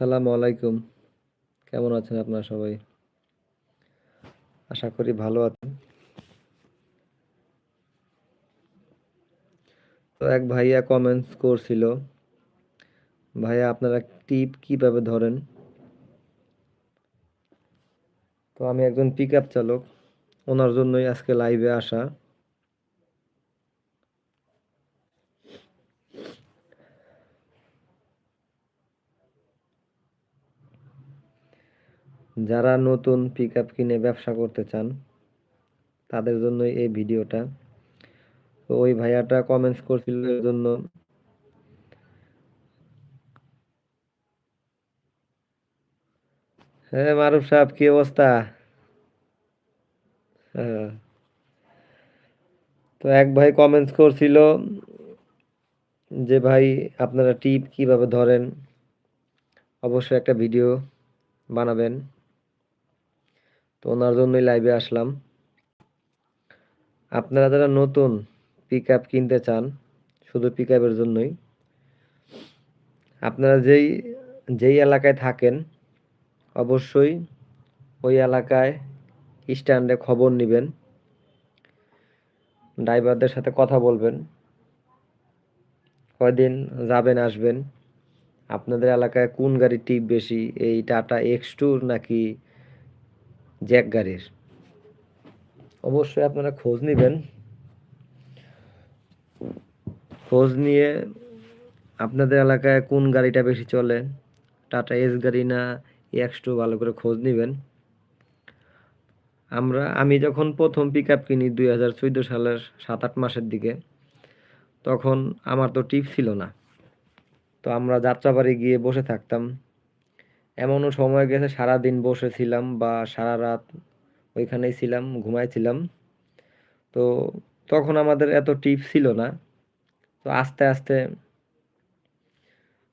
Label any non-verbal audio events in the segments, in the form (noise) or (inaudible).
সালামু আলাইকুম। কেমন আছেন আপনারা সবাই? আশা করি ভালো আছেন। তো এক ভাইয়া কমেন্টস করছিল, ভাইয়া, আপনারা টিপ কীভাবে ধরেন? তো আমি একজন পিক আপ চালক, ওনার জন্যই আজকে লাইভে আসা। যারা নতুন পিক কিনে ব্যবসা করতে চান, তাদের জন্যই এই ভিডিওটা। তো ওই ভাইয়াটা কমেন্টস করছিল এর জন্য। হ্যাঁ মারুফ সাহেব, কি অবস্থা? হ্যাঁ। তো এক ভাই কমেন্টস করছিল যে, ভাই, আপনারা টিপ কীভাবে ধরেন? অবশ্যই একটা ভিডিও বানাবেন। তো ওনার জন্যই লাইভে আসলাম। আপনারা যারা নতুন পিক আপ কিনতে চান, শুধু পিক আপের জন্যই, আপনারা যেই যেই এলাকায় থাকেন, অবশ্যই ওই এলাকায় স্ট্যান্ডে খবর নেবেন। ড্রাইভারদের সাথে কথা বলবেন। কয়দিন যাবেন, আসবেন। আপনাদের এলাকায় কোন গাড়ির টিপ বেশি? এই টাটা এক্স টুর নাকি জ্যাক গাড়ির অবশ্যই আপনারা খোঁজ নেবেন। খোঁজ নিয়ে আপনাদের এলাকায় কোন গাড়িটা বেশি চলে, টাটা এস গাড়ি না এক্স টু ভালো করে খোঁজ নেবেন। আমরা, আমি যখন প্রথম পিক আপ কিনি দুই হাজার চোদ্দ সালের সাত আট মাসের দিকে, তখন আমার তো টিপ ছিল না। তো আমরা যাত্রাবাড়ি গিয়ে বসে থাকতাম। এমনও সময় গেছে সারা দিন বসেছিলাম বা সারা রাত ওইখানেই ছিলাম, ঘুমাইছিলাম। তো তখন আমাদের এত টিপ ছিল না। তো আস্তে আস্তে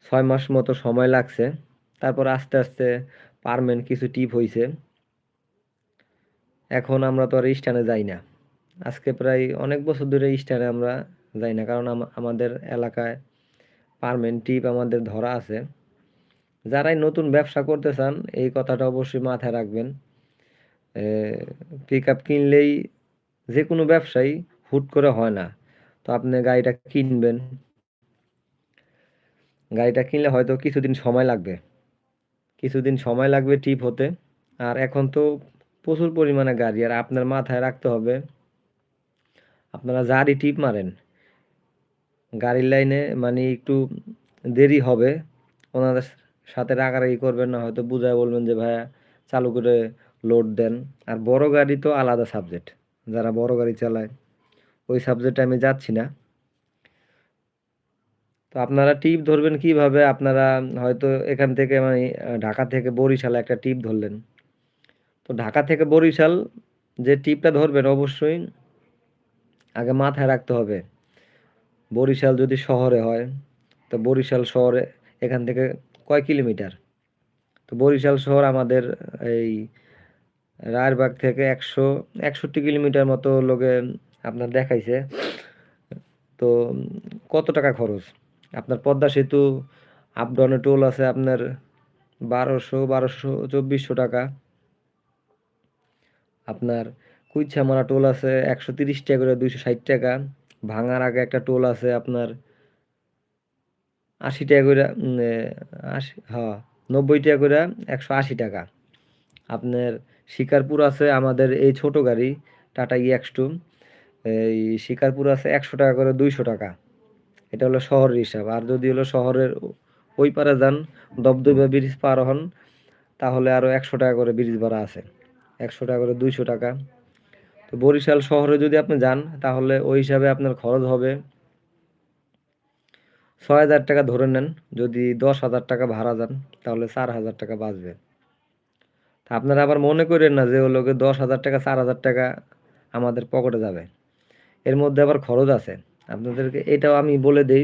ছয় মাস মতো সময় লাগছে। তারপর আস্তে আস্তে পারমেন্ট কিছু টিপ হয়েছে এখন আমরা তো আর স্ট্যান্ডে যাই না। আজকে প্রায় অনেক বছর ধরে স্ট্যান্ডে আমরা যাই না, কারণ আমাদের এলাকায় পারমেন্ট টিপ আমাদের ধরা আছে। যারাই নতুন ব্যবসা করতে চান, এই কথাটা অবশ্যই মাথায় রাখবেন। পিক আপ কিনলেই যে কোনো ব্যবসায়ী হুট করে হয় না। তো আপনি গাড়িটা কিনবেন। গাড়িটা কিনলে হয়তো কিছুদিন সময় লাগবে। কিছুদিন সময় লাগবে টিপ হতে। আর এখন তো প্রচুর পরিমাণে গাড়ি, আর আপনার মাথায় রাখতে হবে, আপনারা যারই টিপ মারেন, গাড়ির লাইনে মানে একটু দেরি হবে, ওনাদের সাথে রাগারাগি করবেন না, হয়তো বুঝায় বলবেন যে, ভাইয়া, চালু করে লোড দেন। আর বড় গাড়ি তো আলাদা সাবজেক্ট যারা বড় গাড়ি চালায়, ওই সাবজেক্টে আমি যাচ্ছি না। তো আপনারা টিপ ধরবেন কীভাবে? আপনারা হয়তো এখান থেকে মানে ঢাকা থেকে বরিশালে একটা টিপ ধরলেন। তো ঢাকা থেকে বরিশাল যে টিপটা ধরবেন অবশ্যই আগে মাথায় রাখতে হবে। বরিশাল যদি শহরে হয়, তো বরিশাল শহরে এখান থেকে কিলোমিটার? তো বরিশাল শহর আমাদের এই রায়েরবাগ থেকে একশো, একষট্টি কিলোমিটার মতো লোকে আপনার দেখাইছে। তো কত টাকা খরচ? আপনার পদ্মা সেতু আপ ডাউনে টোল আছে আপনার বারোশো বারোশো চব্বিশশো টাকা। আপনার কুইচ্ছামারা টোল আছে একশো তিরিশ টাকা করে দুইশো ষাট টাকা। ভাঙার আগে একটা টোল আছে আপনার আশি টাকা করে আশি হ্যাঁ নব্বই টাকা করে একশো আশি টাকা। আপনার শিকারপুর আছে আমাদের এই ছোট গাড়ি, টাটা ইএক্স টু এই শিকারপুর আছে একশো টাকা করে দুইশো টাকা। এটা হলো শহরের হিসাব। আর যদি হলো শহরের ওই পারে যান দবদবা ব্রিজ পার হন, তাহলে আরও একশো টাকা করে ব্রিজ ভাড়া আছে। একশো টাকা করে দুইশো টাকা। তো বরিশাল শহরে যদি আপনি যান, তাহলে ওই হিসাবে আপনার খরচ হবে ছয় হাজার টাকা ধরে নেন, যদি দশ হাজার টাকা ভাড়া যান তাহলে চার হাজার টাকা বাঁচবে। তা আপনারা আবার মনে করেন না যে ওগুলোকে দশ হাজার টাকা, চার হাজার টাকা আমাদের পকেটে যাবে। এর মধ্যে আবার খরচ আছে। আপনাদেরকে এটাও আমি বলে দেই,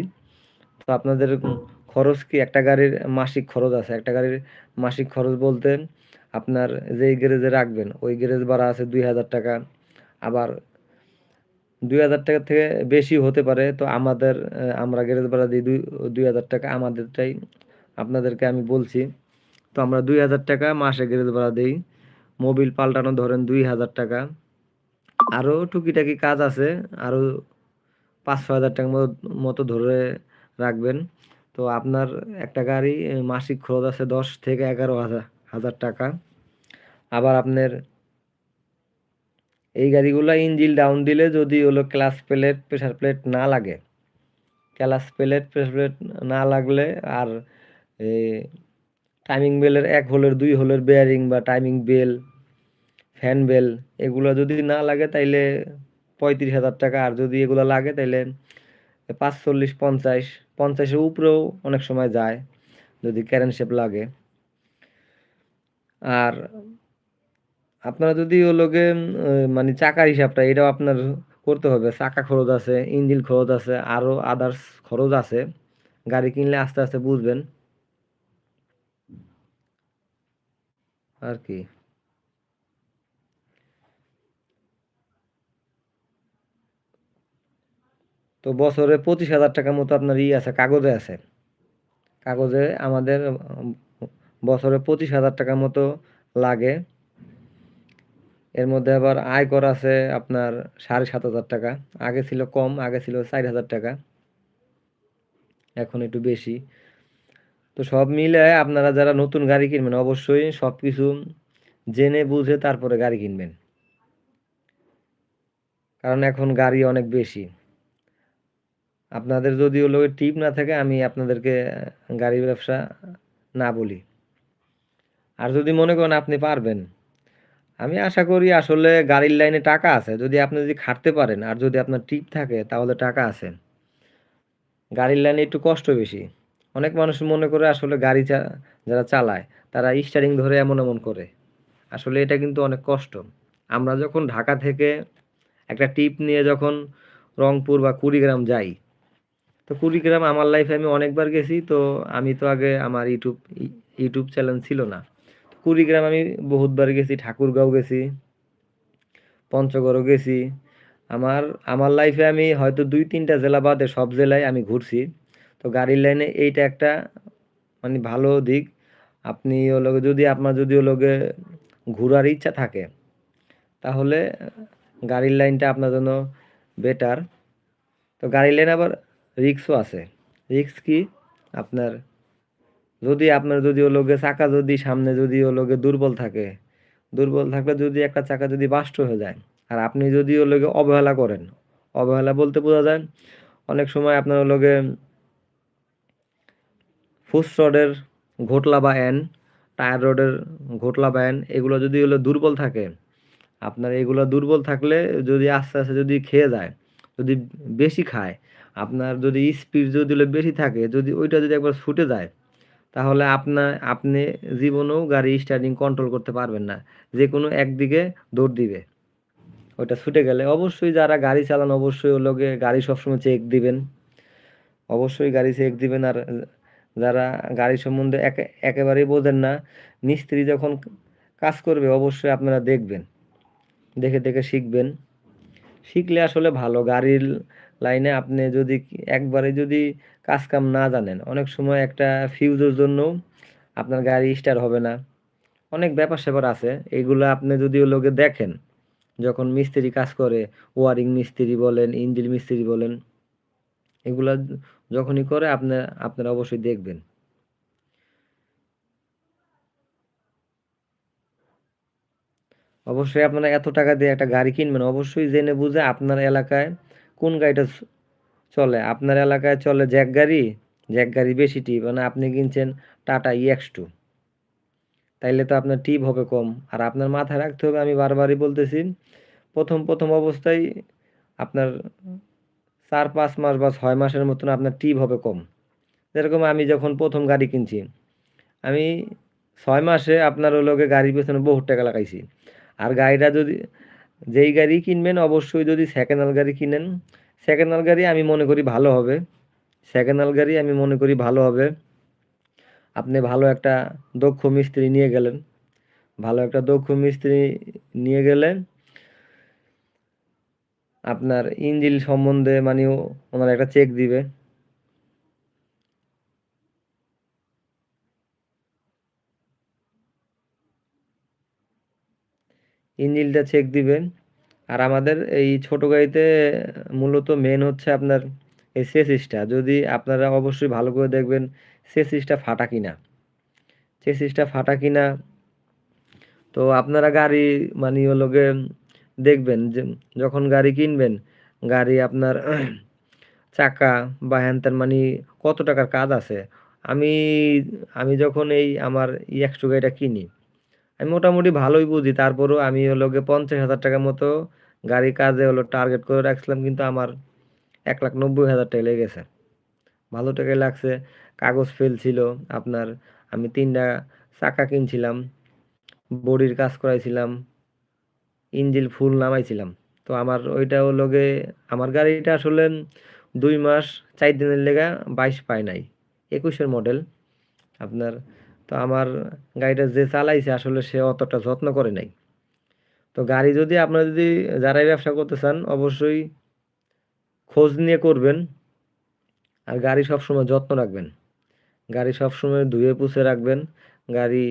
তো আপনাদের খরচ কি? একটা গাড়ির মাসিক খরচ আছে। একটা গাড়ির মাসিক খরচ বলতে আপনার যেই গ্যারেজে রাখবেন, ওই গ্যারেজ ভাড়া আছে দুই হাজার টাকা। আবার দুই হাজার টাকা থেকে বেশি হতে পারে। তো আমাদের আমরা গ্যারেজ ভাড়া দিই দুই দুই হাজার টাকা আমাদেরটাই, আপনাদেরকে আমি বলছি। তো আমরা দুই হাজার টাকা মাসে গ্যারেজ ভাড়া দিই। মোবিল পাল্টানো ধরেন দুই হাজার টাকা। আরও টুকিটাকি কাজ আছে আরও পাঁচ ছ হাজার টাকার মতো মতো ধরে রাখবেন। তো আপনার একটা গাড়ি মাসিক খরচ আছে দশ থেকে এগারো হাজার হাজার টাকা। আবার আপনার এই গাড়িগুলো ইঞ্জিল ডাউন দিলে যদি হলো ক্লাস প্লেট প্রেশার প্লেট না লাগে। ক্লাস প্লেট প্রেশার প্লেট না লাগলে আর টাইমিং বেলের এক হোলের দুই হোলের বেয়ারিং বা টাইমিং বেল ফ্যান বেল এগুলো যদি না লাগে তাইলে পঁয়ত্রিশ হাজার টাকা। আর যদি এগুলো লাগে তাইলে পাঁচচল্লিশ, পঞ্চাশ, পঞ্চাশের উপরেও অনেক সময় যায় যদি ক্যারেন শেপ লাগে। আর আপনারা যদি ওলোকে মানে চাকার হিসাবটা, এটাও আপনার করতে হবে। চাকা খরচ আছে, ইঞ্জিন খরচ আছে আরও আদার্স খরচ আছে। গাড়ি কিনলে আস্তে আস্তে বুঝবেন। আর কি। তো বছরে পঁচিশ হাজার টাকার মতো আপনার ই আছে, কাগজে আছে। কাগজে আমাদের বছরে পঁচিশ হাজার টাকার মতো লাগে। এর মধ্যে আবার আয় কর আছে আপনার সাড়ে সাত হাজার টাকা। আগে ছিল কম, আগে ছিল চার হাজার টাকা। এখন একটু বেশি। তো সব মিলে আপনারা যারা নতুন গাড়ি কিনবেন, অবশ্যই সব কিছু জেনে বুঝে তারপরে গাড়ি কিনবেন। কারণ এখন গাড়ি অনেক বেশি। আপনাদের যদি ওগুলো টিপ না থাকে, আমি আপনাদেরকে গাড়ি ব্যবসা না বলি। আর যদি মনে করেন আপনি পারবেন আমি আশা করি আসলে গাড়ির লাইনে টাকা আছে। যদি আপনি যদি খাটতে পারেন আর যদি আপনার টিপ থাকে, তাহলে টাকা আছে। গাড়ির লাইনে একটু কষ্ট বেশি। অনেক মানুষ মনে করে আসলে গাড়ি যারা চালায়, তারা স্টারিং ধরে এমন এমন করে। আসলে এটা কিন্তু অনেক কষ্ট। আমরা যখন ঢাকা থেকে একটা টিপ নিয়ে যখন রংপুর বা কুড়িগ্রাম যাই, তো কুড়িগ্রাম আমার লাইফে আমি অনেকবার গেছি, তো আমি তো আগে আমার ইউটিউব ইউটিউব চ্যানেল ছিল না। কুড়িগ্রাম আমি বহুতবার গেছি, ঠাকুরগাঁও গেছি, পঞ্চগড়ও গেছি। আমার আমার লাইফে আমি হয়তো দুই তিনটা জেলা বাদে সব জেলায় আমি ঘুরছি। তো গাড়ির লাইনে এইটা একটা মানে ভালো দিক। আপনি হলো যদি, আপনার যদি গিয়ে ঘোরার ইচ্ছা থাকে, তাহলে গাড়ির লাইনটা আপনার জন্য বেটার তো গাড়ির লাইন আবার রিক্সও আছে। রিক্স কি? আপনার যদি আপনার যদি হলো গিয়ে চাকা যদি সামনে যদি হলো গিয়ে দুর্বল থাকে, দুর্বল থাকলে যদি একটা চাকা যদি বাষ্ট হয়ে যায়, আর আপনি যদি গিয়ে অবহেলা করেন, অবহেলা বলতে বোঝা যায় অনেক সময় আপনার গিয়ে ফুস রডের ঘোটলা বা এন টায়ার রডের ঘোটলা বা এন, এগুলো যদি হলো দুর্বল থাকে, আপনার এগুলো দুর্বল থাকলে যদি আস্তে আস্তে যদি খেয়ে যায়, যদি বেশি খায়, আপনার যদি স্পিড যদি বেশি থাকে, যদি ওইটা যদি একবার ছুটে যায় তাহলে আপনার আপনি জীবনেও গাড়ি স্টার্টিং কন্ট্রোল করতে পারবেন না। যে কোনো একদিকে দৌড় দিবে। ওইটা ছুটে গেলে অবশ্যই যারা গাড়ি চালান অবশ্যই ওগুলোকে গাড়ি সবসময় চেক দিবেন। অবশ্যই গাড়ি চেক দিবেন আর যারা গাড়ি সম্বন্ধে একে, একেবারেই বোঝেন না, মিস্ত্রি যখন কাজ করবে অবশ্যই আপনারা দেখবেন। দেখে দেখে শিখবেন। শিখলে আসলে ভালো। গাড়ির লাইনে আপনি যদি একবারে যদি কাজ কাম না জানেন, অনেক সময় একটা ফিউজের জন্য আপনার গাড়ি স্টার্ট হবে না। অনেক ব্যাপার স্যাপার আছে, এগুলো আপনি যদি লোকে দেখেন, যখন মিস্ত্রি কাজ করে, ওয়ারিং মিস্ত্রি বলেন, ইঞ্জিন মিস্ত্রি বলেন, এগুলা যখনই করে আপনি, আপনারা অবশ্যই দেখবেন। অবশ্যই আপনারা এত টাকা দিয়ে একটা গাড়ি কিনবেন, অবশ্যই জেনে বুঝে আপনার এলাকায় কোন গাড়িটা চলে? আপনার এলাকায় চলে জ্যাক গাড়ি? জ্যাক গাড়ি বেশি টিপ মানে আপনি কিনছেন টাটা ইএক্স টু তাইলে তো আপনার টিপ হবে কম। আর আপনার মাথায় রাখতে হবে, আমি বারবারই বলতেছি, প্রথম প্রথম অবস্থায় আপনার চার পাঁচ মাস বা ছয় মাসের মতন আপনার টিপ হবে কম। যেরকম আমি যখন প্রথম গাড়ি কিনছি, আমি ছয় মাসে আপনার ওলোকে গাড়ির পেছনে বহুত টাকা লাগাইছি। আর গাড়িটা যদি যেই গাড়ি কিনবেন অবশ্যই যদি সেকেন্ড হ্যান্ড গাড়ি কিনেন। সেকেন্ড হ্যান্ড গাড়ি আমি মনে করি ভালো হবে। সেকেন্ড হ্যান্ড গাড়ি আমি মনে করি ভালো হবে। আপনি ভালো একটা দক্ষ মিস্ত্রি নিয়ে গেলেন। ভালো একটা দক্ষ মিস্ত্রি নিয়ে গেলে আপনার ইঞ্জিন সম্বন্ধে মানে ওনারা একটা চেক দিবে। ইঞ্জিনটা চেক দিবেন। আর আমাদের এই ছোট গাড়িতে মূলত মেন হচ্ছে আপনার এই চেসিসটা যদি আপনারা অবশ্যই ভালো করে দেখবেন সেসিসটা ফাটা কিনা। সেসিসটা ফাটা কিনা, তো আপনারা গাড়ি মানে হলো গিয়ে দেখবেন যে যখন গাড়ি কিনবেন, গাড়ি আপনার (clears throat) চাকা বা হ্যান ত্যান মানে কত টাকার কাজ আছে? আমি আমি যখন এই আমার একশো গাড়িটা কিনি আমি মোটামুটি ভালোই বুঝি। তারপরেও আমি হলো গিয়ে পঞ্চাশ হাজার টাকার মতো গাড়ির কাজে হলো টার্গেট করে রাখছিলাম, কিন্তু আমার এক লাখ নব্বই হাজার টাকা লেগেছে ভালো টাকাই লাগছে। কাগজ ফেল ছিল আপনার, আমি তিনটা চাকা কিনছিলাম, বডির কাজ করাইছিলাম, ইঞ্জিল ফুল নামাইছিলাম। তো আমার ওইটা হলো গে আমার গাড়িটা আসলে দুই মাস, চার দিনের লেগা বাইশ পায় নাই। একুশের মডেল আপনার তো আমার গাড়িটা যে চালাইছে আসলে সে অতটা যত্ন করে নাই। তো গাড়ি যদি আপনারা যদি যারাই ব্যবসা করতে চান, অবশ্যই খোঁজ নিয়ে করবেন আর গাড়ি সবসময় যত্ন রাখবেন। গাড়ি সবসময় ধুয়ে পুষে রাখবেন। গাড়ি,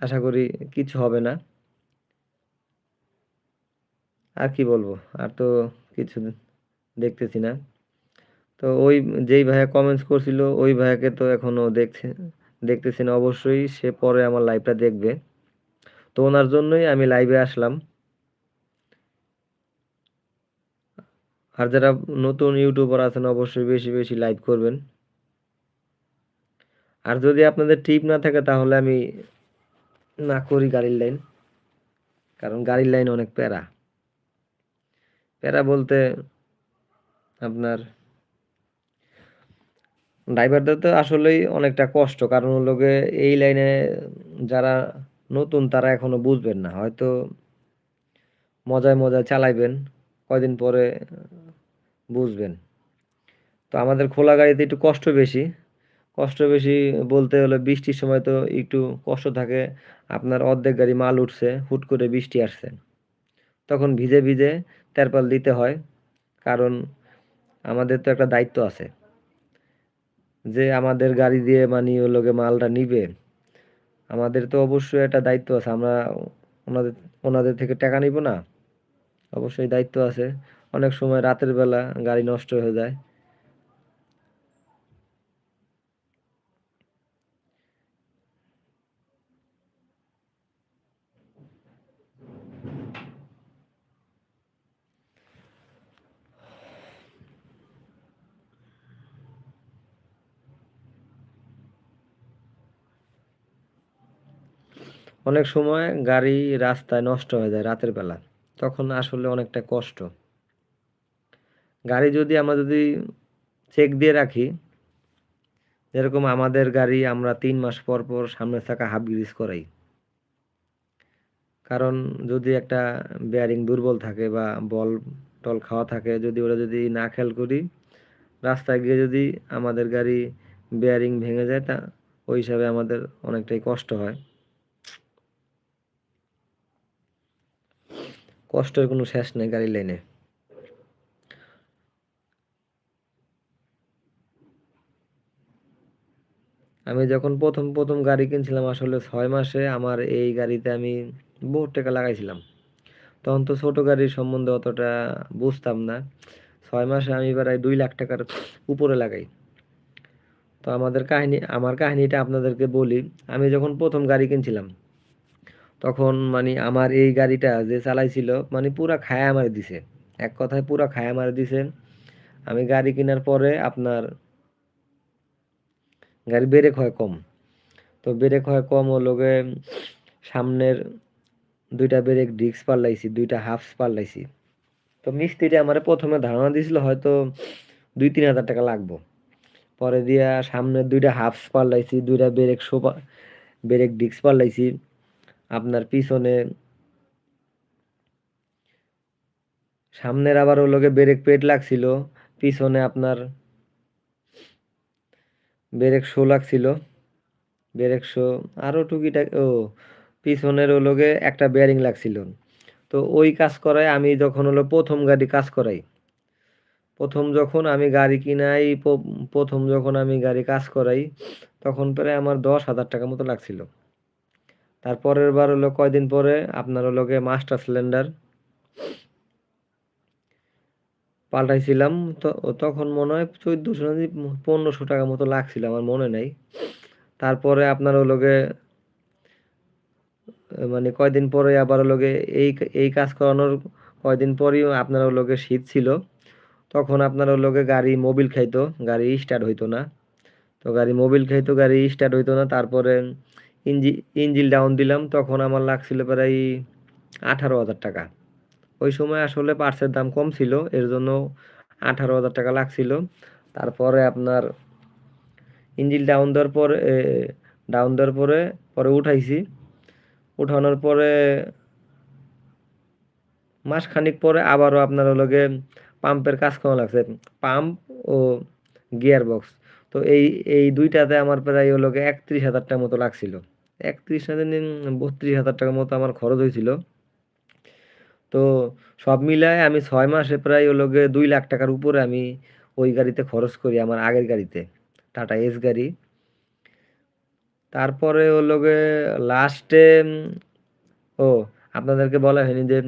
আশা করি কিছু হবে না। আর কি বলব? আর তো কিছু দেখতেছি না। তো ওই যেই ভাইয়া কমেন্টস করছিল, ওই ভাইয়াকে তো এখনও দেখছে দেখতেছি না, অবশ্যই সে পরে আমার লাইভটা দেখবে। তো ওনার জন্যই আমি লাইভে আসলাম। আর যারা নতুন ইউটিউবার আছেন, অবশ্যই বেশি বেশি লাইভ করবেন। আর যদি আপনাদের টিপ না থাকে, তাহলে আমি না করি গাড়ির লাইন কারণ গাড়ির লাইন অনেক প্যারা। প্যারা বলতে আপনার ড্রাইভারদের তো আসলেই অনেকটা কষ্ট। কারণ লোকে এই লাইনে যারা নতুন, তারা এখনও বুঝবেন না। হয়তো মজায় মজায় চালাইবেন, কয়দিন পরে বুঝবেন। তো আমাদের খোলা গাড়িতে একটু কষ্ট বেশি। কষ্ট বেশি বলতে হলে বৃষ্টির সময় তো একটু কষ্ট থাকে। আপনার অর্ধেক গাড়ি মাল উঠছে, হুট করে বৃষ্টি আসছে। তখন ভিজে ভিজে তেরপাল দিতে হয়। কারণ আমাদের তো একটা দায়িত্ব আছে। যে আমাদের গাড়ি দিয়ে মানে লোকে মালটা নিবে। আমাদের তো অবশ্যই একটা দায়িত্ব আছে, আমরা ওনাদের ওনাদের থেকে টাকা নিব না। অবশ্যই দায়িত্ব আছে। অনেক সময় রাতের বেলা গাড়ি নষ্ট হয়ে যায়। অনেক সময় গাড়ি রাস্তায় নষ্ট হয়ে যায় রাতের বেলা। তখন আসলে অনেকটা কষ্ট। গাড়ি যদি আমরা যদি চেক দিয়ে রাখি, যেরকম আমাদের গাড়ি আমরা তিন মাস পর পর সামনের থাকা হাফ গ্রিজ করাই। কারণ যদি একটা বেয়ারিং দুর্বল থাকে বা বল টল খাওয়া থাকে, যদি ওরা যদি না খেয়াল করি, রাস্তায় গিয়ে যদি আমাদের গাড়ি বেয়ারিং ভেঙে যায় তা, ওই হিসাবে আমাদের অনেকটাই কষ্ট হয়। কষ্টের কোনো শেষ নেই গাড়ির লাইনে আমি যখন প্রথম প্রথম গাড়ি কিনছিলাম আসলে ছয় মাসে আমার এই গাড়িতে আমি বহুত টাকা লাগাইছিলাম। তখন তো ছোটো গাড়ির সম্বন্ধে অতটা বুঝতাম না। ছয় মাসে আমি প্রায় দুই লাখ টাকার উপরে লাগাই। তো আমাদের কাহিনী, আমার কাহিনীটা আপনাদেরকে বলি। আমি যখন প্রথম গাড়ি কিনছিলাম তখন মানে আমার এই গাড়িটা যে চালাইছিল মানে পুরা খায়া মারে দিছে। এক কথায় পুরা খায়া মারে দিছে। আমি গাড়ি কেনার পরে আপনার গাড়ি ব্রেক হয় কম। তো ব্রেক হয় কম ও লোকে সামনের দুইটা ব্রেক ডিস্ক পাল্লাইছি, দুইটা হাফস পাল্লাইছি। তো মিস্ত্রিটা আমার প্রথমে ধারণা দিয়েছিল হয়তো দুই, তিন হাজার টাকা লাগবো। পরে দিয়া সামনের দুইটা হাফস পাল্লাইছি, দুইটা ব্রেক সোপা ব্রেক ডিস্ক পাল্লাইছি। আপনার পিছনে। সামনের আবার ওলোকে ব্রেক পেট লাগছিল। পিছনে আপনার ব্রেক শো লাগছিল। ব্রেক শো আরও টুকিটা ও পিছনের ওলোকে একটা বেয়ারিং লাগছিল। তো ওই কাজ করায় আমি যখন হলো প্রথম গাড়ি কাজ করাই। প্রথম যখন আমি গাড়ি কিনাই, প্রথম যখন আমি গাড়ি কাজ করাই, তখন প্রায় আমার দশ হাজার টাকা মতো লাগছিল। তারপরের বার হলো কয়দিন পরে? আপনার হলো মাস্টার সিলিন্ডার। পাল্টাইছিলাম, তো তখন মনে হয় চোদ্দোশো না পনেরোশো টাকা মতো লাগছিল আমার মনে নাই। তারপরে আপনার হলো গিয়ে মানে কয়দিন পরে আবার হলো গিয়ে এই এই কাজ করানোর কয়দিন পরেই আপনার হলো গিয়ে শীত ছিল। তখন আপনার হলো গিয়ে গাড়ি মোবিল খাইতো, গাড়ি স্টার্ট হইতো না। তো গাড়ি মোবিল খাইতো, গাড়ি স্টার্ট হইতো না। তারপরে ইঞ্জি, ইঞ্জিল ডাউন দিলাম, তখন আমার লাগছিল প্রায় আঠারো হাজার টাকা। ওই সময় আসলে পার্টসের দাম কম ছিল, এর জন্য আঠারো হাজার টাকা লাগছিল। তারপরে আপনার ইঞ্জিল ডাউন দেওয়ার পরে ডাউন দেওয়ার পরে পরে উঠাইছি। উঠানোর পরে মাসখানিক পরে আবারও আপনার হলো গিয়ে পাম্পের কাজ করা লাগছে, পাম্প ও গিয়ার বক্স তো এই এই দুইটাতে আমার প্রায় হলো একত্রিশ হাজার টাকার মতো লাগছিল। একত্রিশ হাজার বত্রিশ হাজার টাকার মতো আমার খরচ হয়েছিল। তো সব মিলায় আমি ছয় মাসে প্রায় হলো গিয়ে দুই লাখ টাকার উপরে আমি ওই গাড়িতে খরচ করি, আমার আগের গাড়িতে, টাটা এস গাড়ি। তারপরে হলো গিয়ে লাস্টে ও, আপনাদেরকে বলা হয়নি যে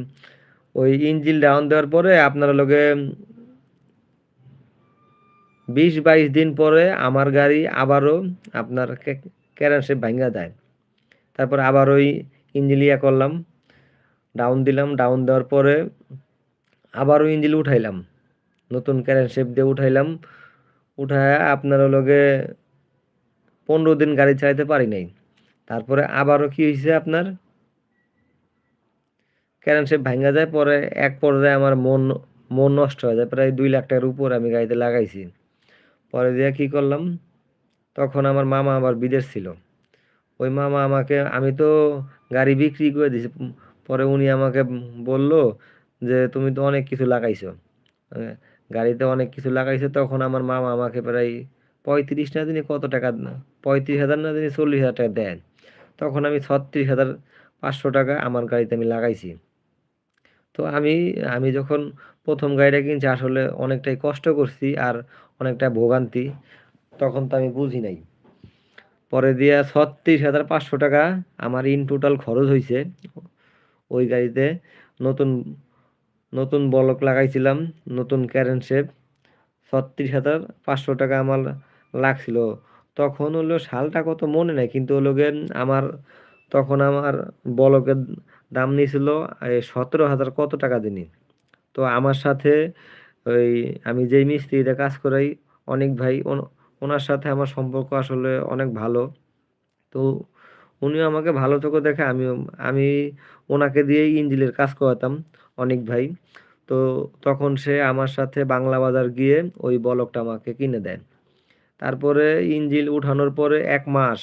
ওই ইঞ্জিল ডাউন দেওয়ার পরে আপনার লোকে বিশ বাইশ দিন পরে আমার গাড়ি আবারও আপনার ক্যারেন্সে ভাঙ্গা দেয় তারপর আবার ওই ইঞ্জিল ইয়া করলাম ডাউন দিলাম ডাউন দেওয়ার পরে আবার ওই ইঞ্জিল উঠাইলাম, নতুন ক্যারেন শেপ দিয়ে উঠাইলাম, উঠায় আপনার লগে পনেরো দিন গাড়ি চালাইতে পারি নাই। তারপরে আবারও কি হয়েছে আপনার? ক্যারেন শেপ ভাঙ্গা যায়, পরে এক পর্যায়ে আমার মন মন নষ্ট হয়ে যায়, প্রায় দুই লাখ টাকার উপর আমি গাড়িতে লাগাইছি। পরে দিয়ে কী করলাম, তখন আমার মামা আবার বিদেশ ছিল। ওই মামা আমাকে, আমি তো গাড়ি বিক্রি করে দিছি পরে উনি আমাকে বলল যে, তুমি তো অনেক কিছু লাগাইছো। গাড়িতে অনেক কিছু লাগাইছো। তখন আমার মামা আমাকে প্রায় পঁয়ত্রিশ না দিনে কত টাকা পঁয়ত্রিশ হাজার না দিনে চল্লিশ হাজার টাকা দেন। তখন আমি ছত্রিশ হাজার পাঁচশো টাকা আমার গাড়িতে আমি লাগাইছি। তো আমি আমি যখন প্রথম গাড়িটা কিনছি, আসলে অনেকটাই কষ্ট করছি আর অনেকটা ভোগান্তি। তখন তো আমি বুঝি নাই। পরে দিয়া ছত্রিশ হাজার পাঁচশো টাকা আমার ইন টোটাল খরচ হয়েছে ওই গাড়িতে নতুন নতুন বলক লাগাইছিলাম, নতুন ক্যারেন শেপ ছত্রিশ হাজার পাঁচশো টাকা আমার লাগছিল। তখন হলো শালটা কত মনে নেই, কিন্তু হলো আমার, তখন আমার বলকের দাম নিয়েছিল সতেরো হাজার কত টাকা দিনি। তো আমার সাথে ওই আমি যেই মিস্ত্রিতে কাজ করাই, অনেক ভাই ওনার সাথে আমার সম্পর্ক আসলে অনেক ভালো। তো উনিও আমাকে ভালো চোখে দেখে আমিও, আমি ওনাকে দিয়েই ইঞ্জিলের কাজ করাতাম, অনেক ভাই। তো তখন সে আমার সাথে বাংলা বাজার গিয়ে ওই বলকটা আমাকে কিনে দেন তারপরে ইঞ্জিল উঠানোর পরে এক মাস,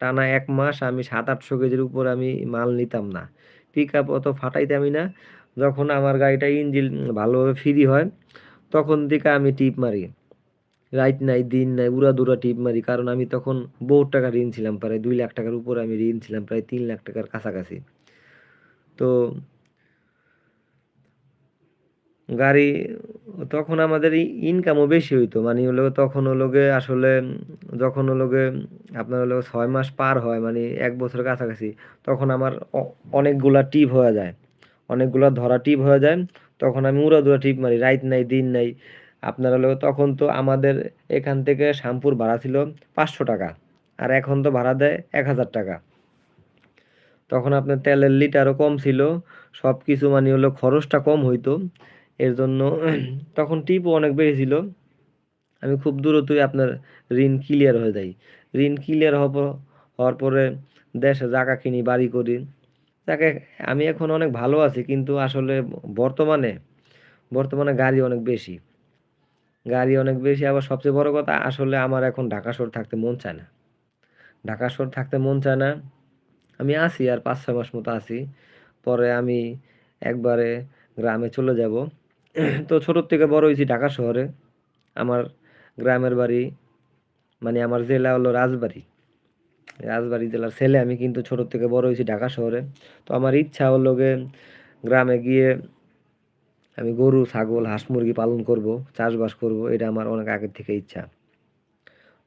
টানা এক মাস আমি সাত আটশো কেজির উপর আমি মাল নিতাম না। পিক আপ অত ফাটাইতামই না। যখন আমার গাড়িটা ইঞ্জিল ভালোভাবে ফ্রি হয়, তখন থেকে আমি টিপ মারি। রাইট নাই, দিন নাই উড়া দুরা টিপ মারি। কারণ আমি তখন বহু টাকা ঋণ ছিলাম, প্রায় দুই লাখ টাকার উপরে আমি ঋণ ছিলাম, প্রায় তিন লাখ টাকার কাছাকাছি। তো গাড়ি, তখন আমাদের ইনকামও বেশি হইতো। মানে হলো, তখন গে আসলে, যখন গে আপনার হলো ছয় মাস পার হয় মানে এক বছর কাছাকাছি, তখন আমার অনেকগুলা টিপ হয়ে যায়। অনেকগুলা ধরা টিপ হয়ে যায়। তখন আমি উড়া দুরা টিপ মারি, রাইট নাই, দিন নাই। আপনার হলো তখন তো আমাদের এখান থেকে শ্যাম্পুর ভাড়া ছিল পাঁচশো টাকা, আর এখন তো ভাড়া দেয় এক হাজার টাকা। তখন আপনার তেলের লিটারও কম ছিল, সব কিছু মানে হলো খরচটা কম হইতো, এর জন্য (clears throat) তখন টিপও অনেক বেশি ছিল। আমি খুব দ্রুতই আপনার ঋণ ক্লিয়ার হয়ে যাই। ঋণ ক্লিয়ার হওয়ার পরে দেশে জায়গা কিনি, বাড়ি করি। তাকে আমি এখন অনেক ভালো আছি, কিন্তু আসলে বর্তমানে বর্তমানে গাড়ি অনেক বেশি। গাড়ি অনেক বেশি, আবার সবচেয়ে বড় কথা, আসলে আমার এখন ঢাকা শহর থাকতে মন চায় না। ঢাকা শহর থাকতে মন চায় না। আমি আসি আর পাঁচ, ছয় মাস মতো আসি পরে আমি একবারে গ্রামে চলে যাব। তো ছোটোর থেকে বড় হয়েছি ঢাকা শহরে। আমার গ্রামের বাড়ি মানে আমার জেলা হলো রাজবাড়ি। রাজবাড়ি জেলার ছেলে আমি কিন্তু ছোটোর থেকে বড় হয়েছি ঢাকা শহরে। তো আমার ইচ্ছা হলো গ্রামে গিয়ে আমি গরু, ছাগল, হাঁস মুরগি পালন করব, চাষবাস করব, এটা আমার অনেক আগের থেকে ইচ্ছা।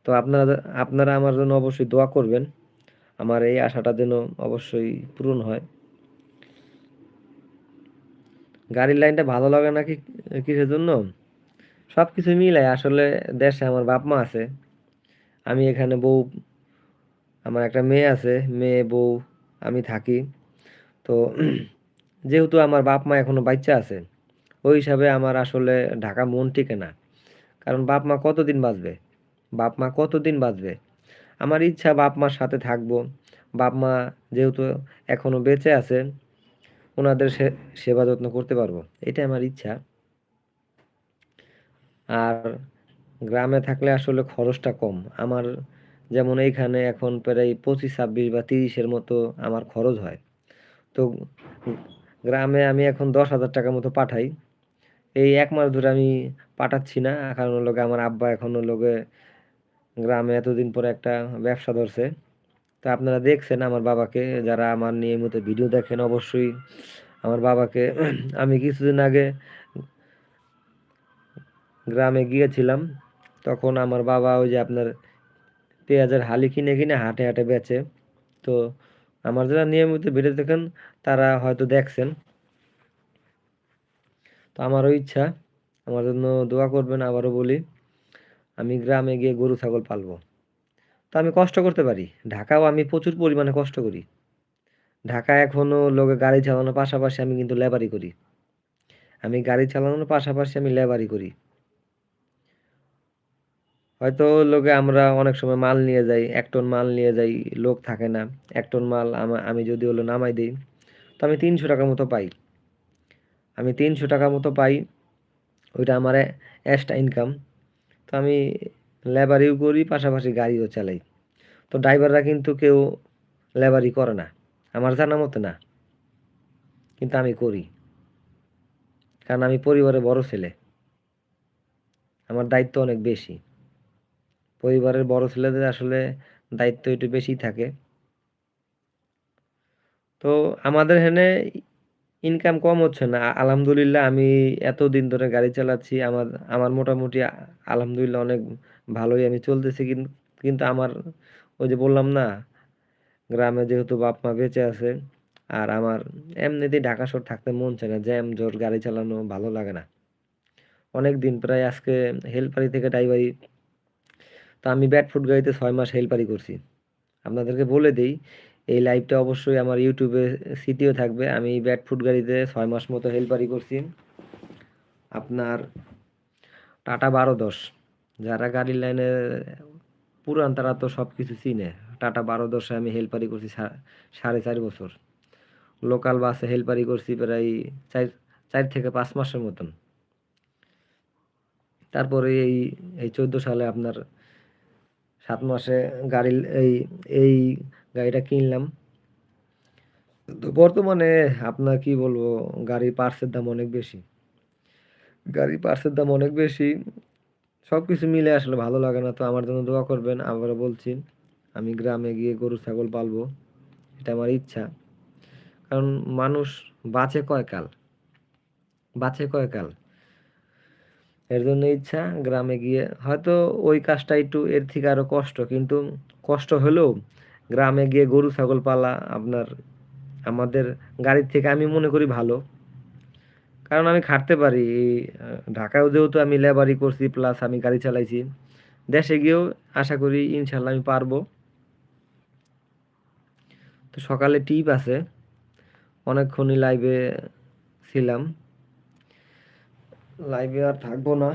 তো আপনারা আপনারা আমার জন্য অবশ্যই দোয়া করবেন। আমার এই আশাটা যেন অবশ্যই পূরণ হয়। গাড়ির লাইনটা ভালো লাগে নাকি কিসের জন্য? সব কিছু মিলাই আসলে দেশে আমার বাপ মা আছে। আমি এখানে বউ, আমার একটা মেয়ে আছে, মেয়ে, বউ, আমি থাকি। তো যেহেতু আমার বাপ মা এখনও বাচ্চা আছে ওই হিসাবে আমার আসলে ঢাকা মন টিকে না। কারণ বাপ মা কতদিন বাঁচবে? বাপ মা কতদিন বাঁচবে? আমার ইচ্ছা বাপ মার সাথে থাকব। বাপ মা যেহেতু এখনও বেঁচে আছে, ওনাদের সেবা যত্ন করতে পারব। এটাই আমার ইচ্ছা। আর গ্রামে থাকলে আসলে খরচটা কম। আমার যেমন এইখানে এখন প্রায় পঁচিশ, ছাব্বিশ বা তিরিশের মতো আমার খরচ হয়। তো গ্রামে আমি এখন দশ হাজার টাকার মতো পাঠাই। এই এক মাস ধরে আমি পাঠাচ্ছি না। কারণ লোকে আমার আব্বা এখন লোকে গ্রামে এতদিন পরে একটা ব্যবসা ধরছে। তো আপনারা দেখছেন আমার বাবাকে, যারা আমার নিয়মিত ভিডিও দেখেন অবশ্যই। আমার বাবাকে (clears throat) আমি কিছুদিন আগে গ্রামে গিয়েছিলাম। তখন আমার বাবা ওই যে আপনার পেঁয়াজের হালি কিনে কিনে হাটে হাটে বেচে। তো আমার যারা নিয়মিত ভিডিও দেখেন, তারা হয়তো দেখছেন। তো আমারও ইচ্ছা, আমার জন্য দোয়া করবেন, আবারও বলি, আমি গ্রামে গিয়ে গরু, ছাগল পালবো। তা আমি কষ্ট করতে পারি, ঢাকাও আমি প্রচুর পরিমাণে কষ্ট করি। ঢাকা এখনও লোকে গাড়ি চালানোর পাশাপাশি আমি কিন্তু লেবারি করি। আমি গাড়ি চালানোর পাশাপাশি আমি লেবারি করি। হয়তো লোকে আমরা অনেক সময় মাল নিয়ে যাই, এক টন মাল নিয়ে যাই, লোক থাকে না, এক টন মাল আমি যদি হলো নামাই দিই, তো আমি তিনশো টাকার মতো পাই। আমি তিনশো টাকা মতো পাই, ওইটা আমার এক্সট্রা ইনকাম তো আমি লেবারিও করি, পাশাপাশি গাড়িও চালাই। তো ড্রাইভাররা কিন্তু কেউ লেবারি করে না, আমার জানা মতো না। কিন্তু আমি করি, কারণ আমি পরিবারের বড় ছেলে। আমার দায়িত্ব অনেক বেশি। পরিবারের বড় ছেলেদের আসলে দায়িত্ব একটু বেশি থাকে। তো আমাদের এখানে ইনকাম কম হচ্ছে না। আলহামদুলিল্লাহ আমি এতদিন ধরে গাড়ি চালাচ্ছি, আমার আমার মোটামুটি আলহামদুলিল্লাহ অনেক ভালোই আমি চলতেছি কিন্তু আমার ওই যে বললাম না, গ্রামে যেহেতু বাপ মা বেঁচে আছে, আর আমার এমনিতেই ঢাকা শহর থাকতে মন চায় না, জ্যাম, জোর গাড়ি চালানো ভালো লাগে না। অনেক দিন প্রায় আজকে হেলপারি থেকে ড্রাইভারি তো আমি ব্যাট ফুট গাড়িতে ছয় মাস হেলপারি করছি। আপনাদেরকে বলে দিই এই লাইভটা অবশ্যই আমার ইউটিউবে সিটিও থাকবে। আমি ব্যাট ফুড গাড়িতে ছয় মাস মতো হেল্পারি করছি। আপনার টাটা বারো দশ। যারা গাড়ির লাইনে পুরান, তারা তো সব কিছু চিনে। টাটা বারো দশে আমি হেল্পারি করছি সাড়ে চার বছর। লোকাল বাসে হেল্পারি করছি প্রায় চার চার থেকে পাঁচ মাসের মতন। তারপরে এই এই চোদ্দ সালে আপনার সাত মাসে গাড়ি এই এই গাড়িটা কিনলাম। তো বর্তমানে আপনার কি বলব গাড়ি পার্সের দাম অনেক বেশি। গাড়ির পার্সের দাম অনেক বেশি সব কিছু মিলে আসলে ভালো লাগে না। তো আমার জন্য দোয়া করবেন, আবারও বলছি, আমি গ্রামে গিয়ে গরু, ছাগল পালবো, এটা আমার ইচ্ছা। কারণ মানুষ বাঁচে কয় কাল? বাঁচে কয় কাল? এর জন্য ইচ্ছা, গ্রামে গিয়ে হয়তো ওই কাজটা একটু এর থেকে আরও কষ্ট, কিন্তু কষ্ট হলেও গ্রামে গিয়ে গরু, ছাগল পালা আপনার আমাদের গাড়ির থেকে আমি মনে করি ভালো। কারণ আমি খাটতে পারি ঢাকায়ও যেহেতু আমি লেবারি করছি প্লাস আমি গাড়ি চালাইছি, দেশে গিয়েও আশা করি ইনশাল্লাহ আমি পারব। তো সকালে টিপ আছে, অনেকক্ষণই লাইভে ছিলাম। লাইভে আর থাকব না।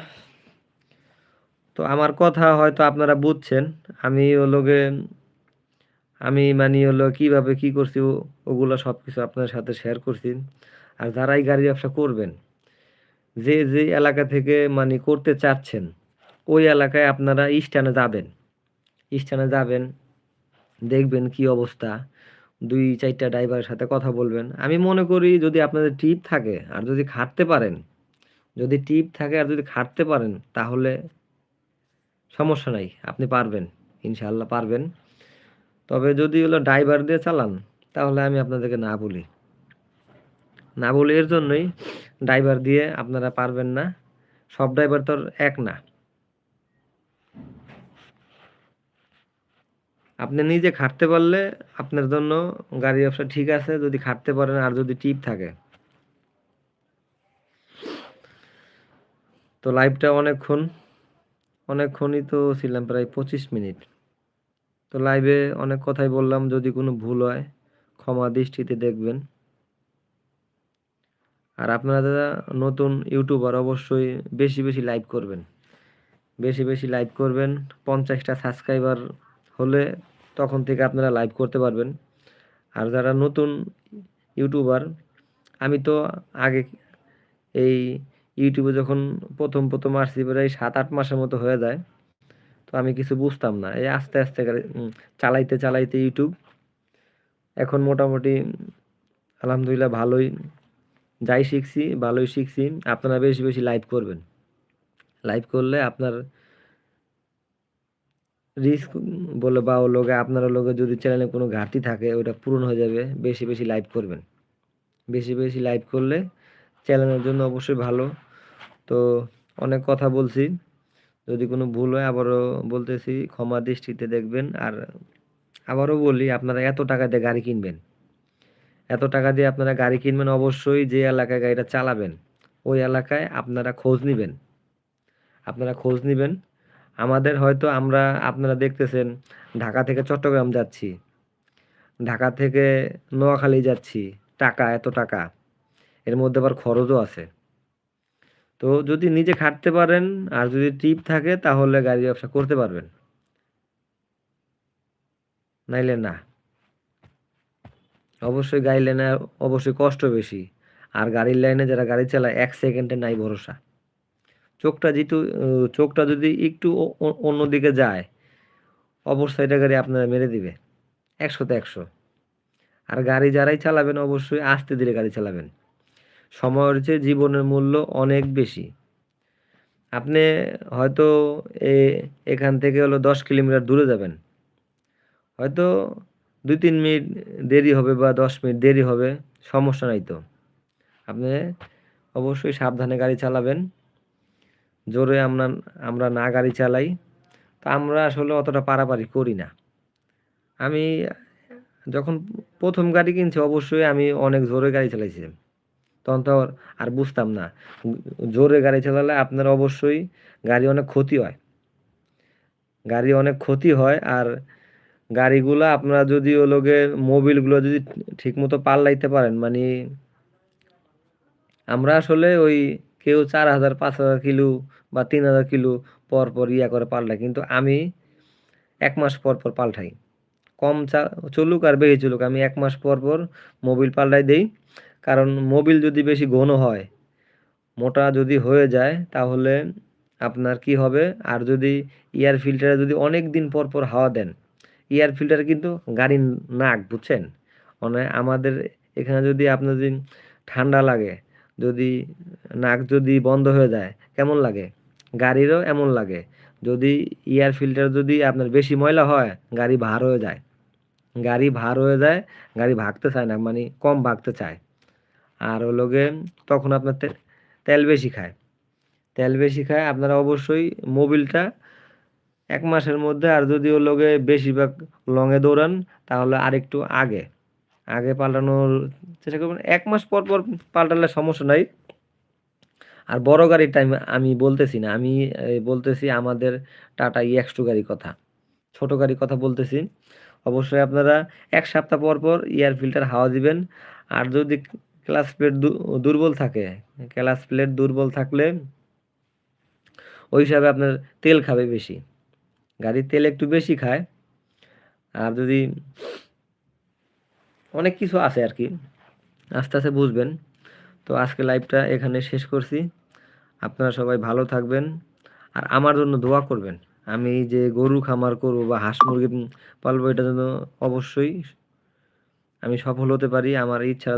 তো আমার কথা হয়তো আপনারা বুঝছেন, আমি ওলোকে আমি মানে হলো কীভাবে কী করছি ওগুলো সব কিছু আপনার সাথে শেয়ার করছি। আর যারাই গাড়ি ব্যবসা করবেন, যে যে এলাকা থেকে মানে করতে চাচ্ছেন, ওই এলাকায় আপনারা স্ট্যান্ডে যাবেন। স্ট্যান্ডে যাবেন, দেখবেন কি অবস্থা। দুই, চারটা ড্রাইভারের সাথে কথা বলবেন। আমি মনে করি যদি আপনাদের ট্রিপ থাকে, আর যদি খাটতে পারেন, যদি টিপ থাকে আর যদি খাটতে পারেন, তাহলে সমস্যা নাই, আপনি পারবেন ইনশাল্লাহ পারবেন। তবে যদি হলো ড্রাইভার দিয়ে চালান, তাহলে আমি আপনাদেরকে না বলি। না বলি এর জন্যই ড্রাইভার দিয়ে আপনারা পারবেন না। সব ড্রাইভার তো এক না। আপনি নিজে খাটতে পারলে আপনার জন্য গাড়ি ব্যবসা ঠিক আছে, যদি খাটতে পারেন আর যদি টিপ থাকে। তো লাইভটা অনেকক্ষণ, অনেকক্ষণই তো ছিলাম প্রায় পঁচিশ মিনিট। তো লাইভে অনেক কথাই বললাম, যদি কোনো ভুল হয়, ক্ষমা দৃষ্টিতে দেখবেন। আর আপনারা যারা নতুন ইউটিউবার অবশ্যই বেশি বেশি লাইভ করবেন। বেশি বেশি লাইভ করবেন, পঞ্চাশটা সাবস্ক্রাইবার হলে তখন থেকে আপনারা লাইভ করতে পারবেন। আর যারা নতুন ইউটিউবার আমি তো আগে এই ইউটিউবে যখন প্রথম প্রথম আসছি, প্রায় সাত আট মাসের মতো হয়ে যায়। তো আমি কিছু বুঝতাম না। এই আস্তে আস্তে করে চালাইতে চালাইতে ইউটিউব এখন মোটামুটি, আলহামদুলিল্লাহ ভালোই, যাই শিখছি, ভালোই শিখছি। আপনারা বেশি বেশি লাইভ করবেন। লাইভ করলে আপনার রিস্ক বলে বা লোকে আপনার লোকে যদি চ্যানেলে কোনো ঘাটতি থাকে ওটা পূরণ হয়ে যাবে। বেশি বেশি লাইভ করবেন। বেশি বেশি লাইভ করলে চ্যানেলের জন্য অবশ্যই ভালো। তো অনেক কথা বলছি। যদি কোনো ভুল হয় আবারও বলতেছি, ক্ষমা দৃষ্টিতে দেখবেন। আর আবারও বলি, আপনারা এত টাকা দিয়ে গাড়ি কিনবেন। এত টাকা দিয়ে আপনারা গাড়ি কিনবেন, অবশ্যই যে এলাকায় গাড়িটা চালাবেন, ওই এলাকায় আপনারা খোঁজ নেবেন। আপনারা খোঁজ নেবেন। আমাদের হয়তো আমরা, আপনারা দেখতেছেন, ঢাকা থেকে চট্টগ্রাম যাচ্ছি। ঢাকা থেকে নোয়াখালী যাচ্ছি। টাকা, এত টাকা। এর মধ্যে আবার খরচও আছে। তো যদি নিজে খাটতে পারেন আর যদি টিপ থাকে, তাহলে গাড়ি ব্যবসা করতে পারবেন। নাইলে না। অবশ্যই গাড়ি লাইনে অবশ্যই কষ্ট বেশি। আর গাড়ির লাইনে যারা গাড়ি চালায়, এক সেকেন্ডে নাই ভরসা। চোখটা যেহেতু চোখটা যদি একটু অন্যদিকে যায়, অবশ্যই এটা গাড়ি আপনারা মেরে দিবে। একশোতে একশো। আর গাড়ি যারাই চালাবেন, অবশ্যই আস্তে ধীরে গাড়ি চালাবেন। সময়ের চেয়ে জীবনের মূল্য অনেক বেশি। আপনি হয়তো এ, এখান থেকে হলো দশ কিলোমিটার দূরে যাবেন। হয়তো দুই তিন মিনিট দেরি হবে বা দশ মিনিট দেরি হবে, সমস্যা নাই তো। আপনি অবশ্যই সাবধানে গাড়ি চালাবেন। জোরে আমরা আমরা না গাড়ি চালাই। তা আমরা আসলে অতটা পারাপারি করি না। আমি যখন প্রথম গাড়ি কিনছি, অবশ্যই আমি অনেক জোরে গাড়ি চালাইছিলাম তখন তো আর- বুঝতাম না। জোরে গাড়ি চালালে আপনার অবশ্যই গাড়ি অনেক ক্ষতি হয়। গাড়ি অনেক ক্ষতি হয় আর গাড়িগুলো আপনারা যদি ও লোকে মোবিলগুলো যদি ঠিকমতো পাল্লাইতে পারেন মানে আমরা আসলে ওই কেউ চার হাজার, পাঁচ হাজার কিলো বা তিন হাজার কিলো পর পর ইয়া করে পাল্টাই, কিন্তু আমি এক মাস পর পর পাল্টাই। কম চা, চলুক আর বেশি চলুক, আমি এক মাস পর পর মোবিল পাল্টাই দেই। কারণ মোবিল যদি বেশি ঘন হয়, মোটা যদি হয়ে যায়, তাহলে আপনার কি হবে? আর যদি এয়ার ফিল্টারে যদি অনেক দিন পর পর হাওয়া দেন এয়ার ফিল্টার কিন্তু গাড়ির নাক, বুঝছেন? মানে আমাদের এখানে যদি আপনার যদি ঠান্ডা লাগে, যদি নাক যদি বন্ধ হয়ে যায়, কেমন লাগে? গাড়িরও এমন লাগে। যদি এয়ার ফিল্টার যদি আপনার বেশি ময়লা হয়, গাড়ি ভার হয়ে যায়। গাড়ি ভার হয়ে যায়, গাড়ি ভাগতে চায় না মানে কম ভাগতে চায়। আর হলো গে তখন আপনার তেল বেশি খায়। তেল বেশি খায়, আপনারা অবশ্যই মোবিলটা এক মাসের মধ্যে আর যদি ওর লগে বেশিরভাগ লংয়ে দৌড়ান, তাহলে আরেকটু আগে আগে পাল্টানোর চেষ্টা করবেন। এক মাস পর পর পাল্টালে সমস্যা নাই। আর বড় গাড়ির টাইম আমি বলতেছি না, আমি বলতেছি আমাদের টাটা টু গাড়ির কথা, ছোট গাড়ির কথা বলতেছি। অবশ্যই আপনারা এক সপ্তাহ পর পর এয়ার ফিল্টার হাওয়া দিবেন। আর যদি ক্লাস প্লেট দুর্বল থাকে। ক্লাস প্লেট দুর্বল থাকলে ওই হিসাবে আপনার তেল খাবে বেশি। গাড়ির তেল একটু বেশি খায়। আর যদি অনেক কিছু আছে আর কি, আস্তে আস্তে বুঝবেন। তো আজকে লাইভটা এখানে শেষ করছি। আপনারা সবাই ভালো থাকবেন। আর আমার জন্য দোয়া করবেন। আমি যে গরু খামার করব বা হাঁস মুরগি পালবো, এটা জন্য অবশ্যই আমি সফল হতে পারি, আমার ইচ্ছা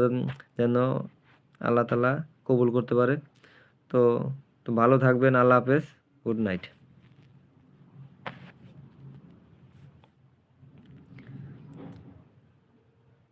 যেন আল্লাহ তালা কবুল করতে পারে। তো তো ভালো থাকবেন, আল্লাহ হাফেজ, গুড নাইট।